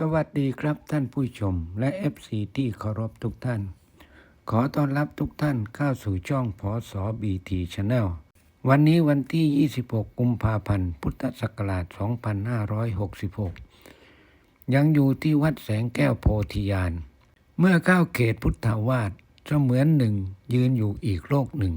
สวัสดีครับท่านผู้ชมและ FC ที่เคารพทุกท่าน ขอต้อนรับทุกท่านเข้าสู่ช่องพอสอบีทีชาแนลวันนี้วันที่ 26 กุมภาพันธ์ พุทธศักราช 2566 ยังอยู่ที่วัดแสงแก้วโพธิญาณ เมื่อเข้าเขตพุทธาวาสเสมือนหนึ่งยืนอยู่อีกโลกหนึ่ง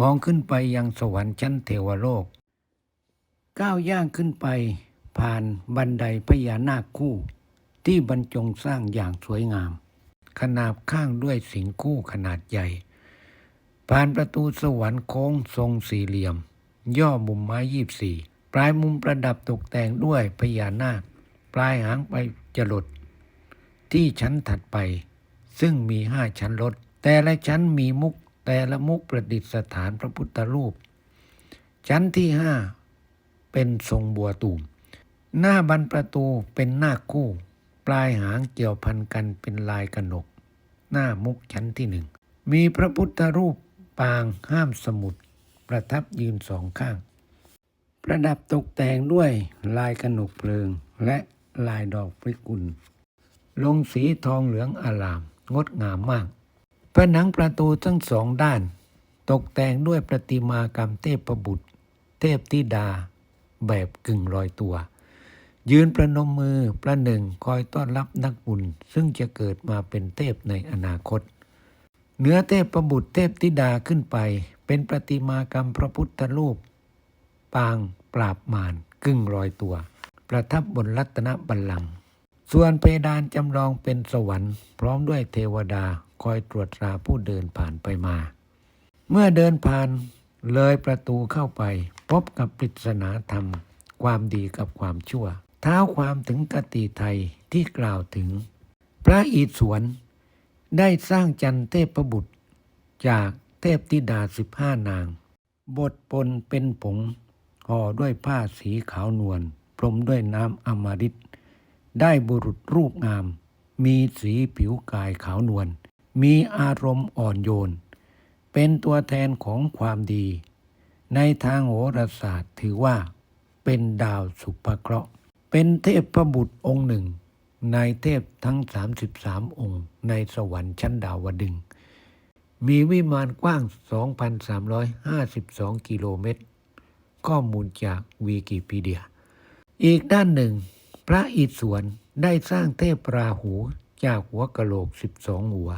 มองขึ้นไปยังสวรรค์ชั้นเทวโลก ก้าวย่างขึ้นไปผ่านบันไดพญานาคคู่ ที่บรรจงสร้างอย่างสวยงาม ขนาบข้างด้วยสิงคู่ขนาดใหญ่ ผ่านประตูสวรรค์โค้งทรงสี่เหลี่ยม ย่อมุมไม้ยีบสี่ปลายมุมประดับตกแต่งด้วยพญานาค ปลายหางไปจรดที่ชั้นถัดไป ซึ่งมีห้าชั้นรถแต่ละชั้นมีมุกแต่ละมุกประดิษฐานพระพุทธรูป ชั้นที่ห้าเป็นทรงบัวตูม หน้าบันประตูเป็นหน้าคู่ ปลายหางเกี่ยวพันกันเป็นลายกระหนก หน้ามุกชั้นที่หนึ่ง มีพระพุทธรูปปางห้ามสมุด ประทับยืนสองข้าง ประดับตกแต่งด้วยลายกระหนกเพลิง และลายดอกพริกุล ลงสีทองเหลืองอาราม งดงามมาก ผนังประตูทั้งสองด้าน ตกแต่งด้วยประติมากรรมเทพบุตร เทพธิดา แบบกึ่งลอยตัว ยืนประนมมือประหนึ่งคอยต้อนรับนักบุญ ซึ่งจะเกิดมาเป็นเทพในอนาคต เหนือเทพประบุตรเทพธิดาขึ้นไป เป็นประติมากรรมพระพุทธรูป ปางปราบมารกึ่งลอยตัว ประทับบนรัตนบัลลังก์ส่วนเพดานจำลองเป็นสวรรค์ พร้อมด้วยเทวดาคอยตรวจตราผู้เดินผ่านไปมา เมื่อเดินผ่านเลยประตูเข้าไป พบกับปริศนาธรรม ความดีกับความชั่ว ท้าความถึงกติไทยที่กล่าวถึง พระอิศวรได้สร้างจันเทพบุตร จากเทพธิดาสิบห้านาง บทปนเป็นผงห่อด้วยผ้าสีขาวนวลพรมด้วยน้ำอมฤตได้บุรุษรูปงาม มีสีผิวกายขาวนวลมีอารมณ์อ่อนโยน เป็นตัวแทนของความดี ในทางโหราศาสตร์ถือว่าเป็นดาวสุภเคราะห์ เป็นเทพพบุตรองค์หนึ่งในเทพทั้ง 33 องค์ ในสวรรค์ชั้นดาวดึง มีวิมานกว้าง 2,352 กิโลเมตร ข้อมูลจากวีกิพีเดีย อีกด้านหนึ่ง พระอิศวรได้สร้างเทพราหูจากหัวกะโหลก 12 หัว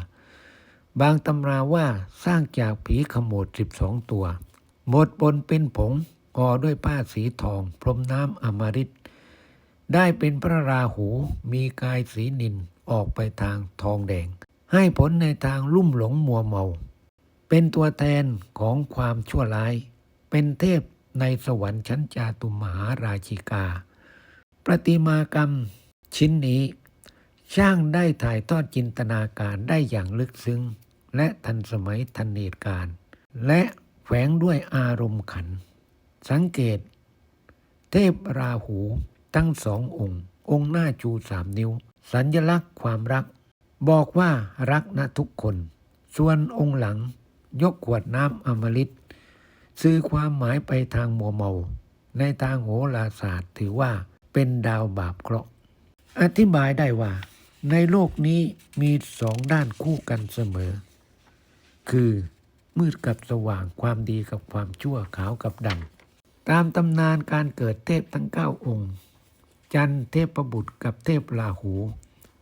บางตำราว่าสร้างจากผีขโมด 12 ตัว หมดปนเป็นผงห่อด้วยผ้าสีทอง พรมน้ำอมฤต ได้เป็นพระราหูมีกายสีนินออกไปทางทองแดง ให้ผลในทางลุ่มหลงมัวเมา เป็นตัวแทนของความชั่วร้าย เป็นเทพในสวรรค์ชั้นจาตุมหาราชิกา ประติมากรรมชิ้นนี้ ช่างได้ถ่ายทอดจินตนาการได้อย่างลึกซึ้ง และทันสมัยทันเหตุการณ์และแฝงด้วยอารมณ์ขัน สังเกต เทพราหู ทั้งสององค์ องค์หน้าจูสามนิ้ว สัญลักษณ์ความรัก บอกว่ารักนะทุกคน ส่วนองค์หลัง ยกขวดน้ำอมฤตสื่อความหมายไปทางมัวเมา ในทางโหราศาสตร์ถือว่าเป็นดาวบาปเคราะห์อธิบายได้ว่า ในโลกนี้มีสองด้านคู่กันเสมอ คือมืดกับสว่างความดีกับความชั่วขาวกับดำตามตำนานการเกิดเทพทั้งเก้าองค์ จันทร์เทพบุตรกับเทพราหู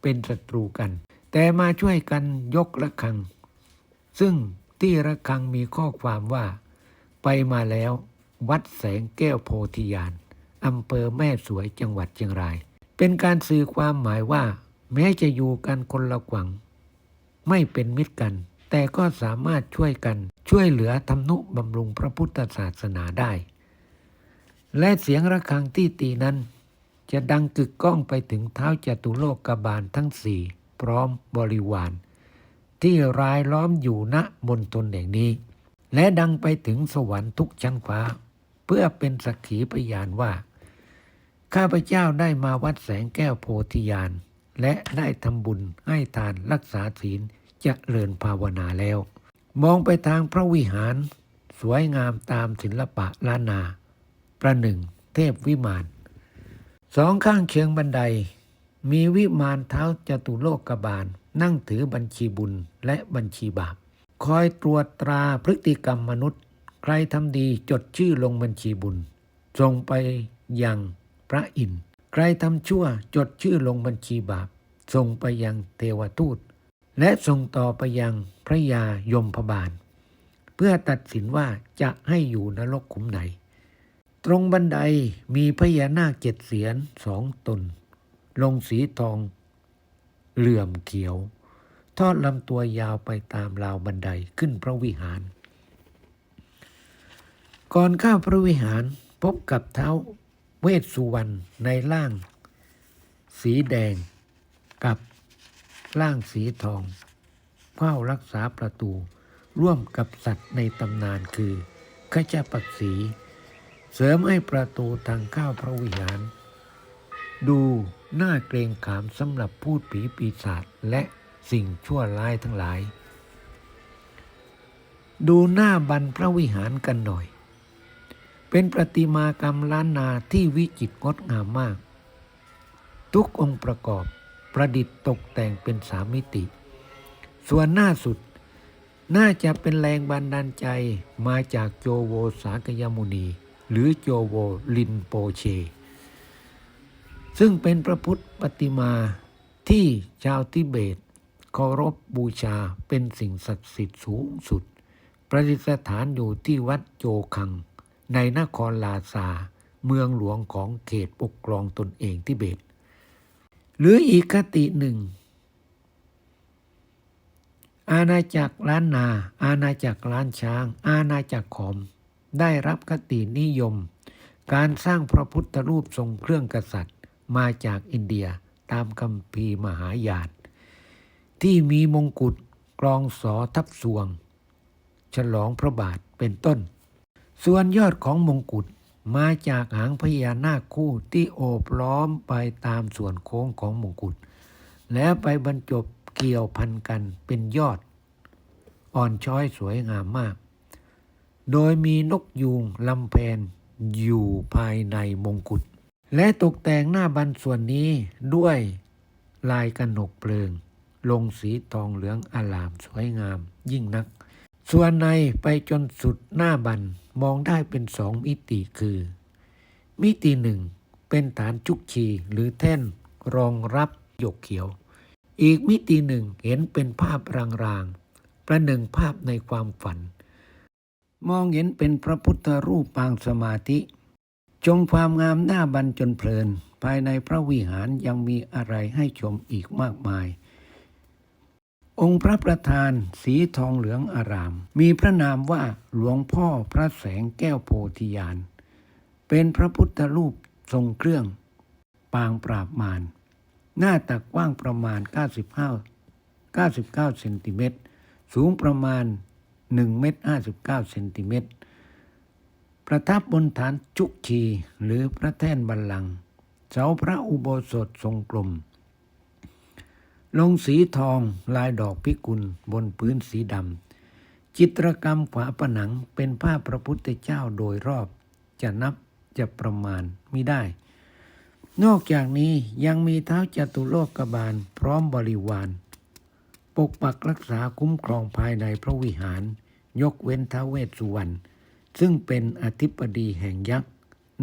เป็นศัตรูกัน แต่มาช่วยกันยกระฆัง ซึ่งที่ระฆังมีข้อความว่า ไปมาแล้ววัดแสงแก้วโพธิญาณอำเภอแม่สวยจังหวัดเชียงราย เป็นการสื่อความหมายว่า แม้จะอยู่กันคนละขวัง ไม่เป็นมิตรกัน แต่ก็สามารถช่วยกัน ช่วยเหลือทำนุบำรุงพระพุทธศาสนาได้ และเสียงระฆังที่ตีนั้น จะดังกึกก้องไปถึงเท้าจตุโลกบาลทั้งสี่พร้อมบริวาร ที่รายล้อมอยู่ณบนตนแห่งนี้ และดังไปถึงสวรรค์ทุกชั้นฟ้า เพื่อเป็นสักขีพยานว่า ข้าพเจ้าได้มาวัดแสงแก้วโพธิญาณและได้ทำบุญให้ทานรักษาศีลจะเริญภาวนาแล้ว มองไปทางพระวิหาร สวยงามตามศิลปะล้านนา ประหนึ่ง เทพวิมาน สองข้างเชิงบันได มีวิมานเท้าจตุโลกบาล นั่งถือบัญชีบุญและบัญชีบาป คอยตรวจตราพฤติกรรมมนุษย์ ใครทำดีจดชื่อลงบัญชีบุญส่งไปยังพระอินทร์ใครทำชั่วจดชื่อลงบัญชีบาปส่งไปยังเทวทูต และส่งต่อไปยังพระยายมพบาล เพื่อตัดสินว่าจะให้อยู่นรกขุมไหน ตรงบันไดมีพญานาคเจ็ดเสียนสองตน ลงสีทอง เหลื่อมเขียว ทอดลำตัวยาวไปตามราวบันไดขึ้นพระวิหาร ก่อนข้าพระวิหารพบกับเท้าเวสสุวรรณในร่าง สีแดงกับร่างสีทองเฝ้ารักษาประตู ร่วมกับสัตว์ในตำนานคือขจปักษี เสริมให้ประตูทางเข้าพระวิหาร ดูน่าเกรงขามสำหรับพูดผีปีศาจและสิ่งชั่วร้ายทั้งหลาย ดูหน้าบันพระวิหารกันหน่อย เป็นประติมากรรมล้านนาที่วิจิตรงดงามมาก ทุกองค์ประกอบประดิษฐ์ตกแต่งเป็นสามมิติ ส่วนหน้าสุดน่าจะเป็นแรงบันดาลใจมาจากโจโวสากยมุนี หรือโจโวลินโปเช ซึ่งเป็นพระพุทธปฏิมาที่ชาวทิเบตเคารพบูชาเป็นสิ่งศักดิ์สิทธิ์สูงสุด ประดิษฐานอยู่ที่วัดโจคัง ในนครลาซา เมืองหลวงของเขตปกครองตนเองทิเบต หรืออีกคติหนึ่ง อาณาจักรล้านนา อาณาจักรล้านช้าง อาณาจักรขอม ได้รับคตินิยม การสร้างพระพุทธรูปทรงเครื่องกษัตริย์มาจากอินเดียตามคัมภีมหายานที่มีมงกุฎกรองสอทับสวง ฉลองพระบาทเป็นต้น ส่วนยอดของมงกุฎมาจากหางพญานาคคู่ที่โอบล้อมไปตามส่วนโค้งของมงกุฎแล้วไปบรรจบเกี่ยวพันกันเป็นยอด อ่อนช้อยสวยงามมาก โดยมีนกยูงลำแพนอยู่ภายในมงกุฎและตกแต่งหน้าบันส่วนนี้ด้วยลายกระหนกเปลิง ลงสีทองเหลืองอลามสวยงามยิ่งนัก ส่วนในไปจนสุดหน้าบันมองได้เป็นสองมิติคือ มิติหนึ่งเป็นฐานจุกชีหรือแท่นรองรับหยกเขียว อีกมิติหนึ่งเห็นเป็นภาพรางๆ ประหนึ่งภาพในความฝัน มองเห็นเป็นพระพุทธรูปปางสมาธิ ชมความงามหน้าบันจนเพลิน ภายในพระวิหารยังมีอะไรให้ชมอีกมากมาย องค์พระประธานสีทองเหลืองอาราม มีพระนามว่าหลวงพ่อพระแสงแก้วโพธิญาณ เป็นพระพุทธรูปทรงเครื่อง ปางปราบมาร หน้าตักกว้างประมาณ 95 99เซนติเมตร สูงประมาณ 1เมตร59เซนติเมตรประทับบนฐานจุกชีหรือพระแท่นบัลลังก์เสาพระอุโบสถทรงกลม ลงสีทองลายดอกพิกุลบนพื้นสีดำจิตรกรรมฝาผนังเป็นภาพพระพุทธเจ้าโดยรอบ จะนับจะประมาณไม่ได้ นอกจากนี้ยังมีเท้าจตุโลกบาลพร้อมบริวาร ปกปักรักษาคุ้มครองภายในพระวิหาร ยกเว้นท้าเวสสุวรรณซึ่งเป็นอธิบดีแห่งยักษ์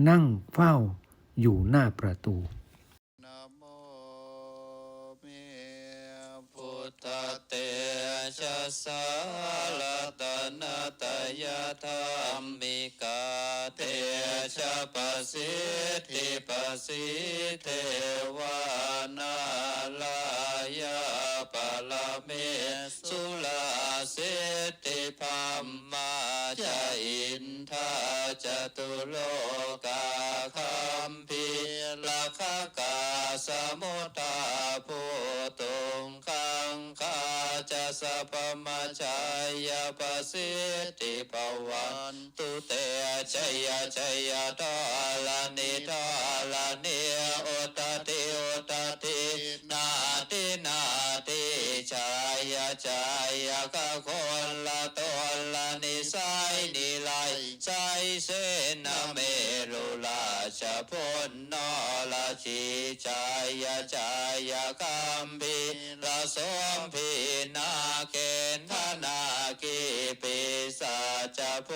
นั่งเฝ้าอยู่หน้าประตูนโมเมพุทธเตชะสาลตนะตยาธรรมิกาเตชะปสิทธิปสิเทวานาลา สิธิพัมมาจาอินทาจตุโลกาคัมพีลักขกาสมุทธาภูตุงคังคาจะสัพมัจายปสิทธิปวันตุเตชยชยทอลานิทอลานิอุตติอุต เสนาเมลุลาชะพนนละชชิจายาจายาคัมพีระสมพีนาเกณฑนากีปิสาจโพ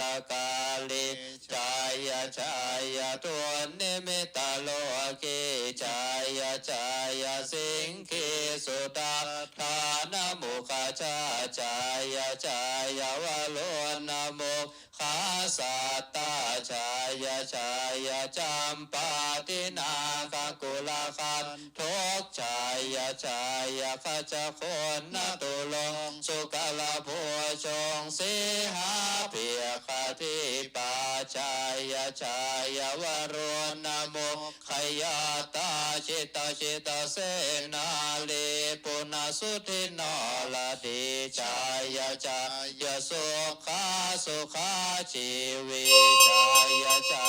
ตกาลิจายาจายาตุนิมิตโลกีจายาจายาสิงคีสุตาทานมุขจาจายาจายาวโลน ขาสัตตาชายาชายาจัมปาตินาคกุลาคันทุกชายาชายาขจโคนนตุลงสุกลาโพชงสีหาเพียคทิปาชายาชายาวโรนโมขยาตาชิตาชิตาเสนาลีปุณสุทินอลดีชายาชายาสุขาสุขาชีวิตชายชา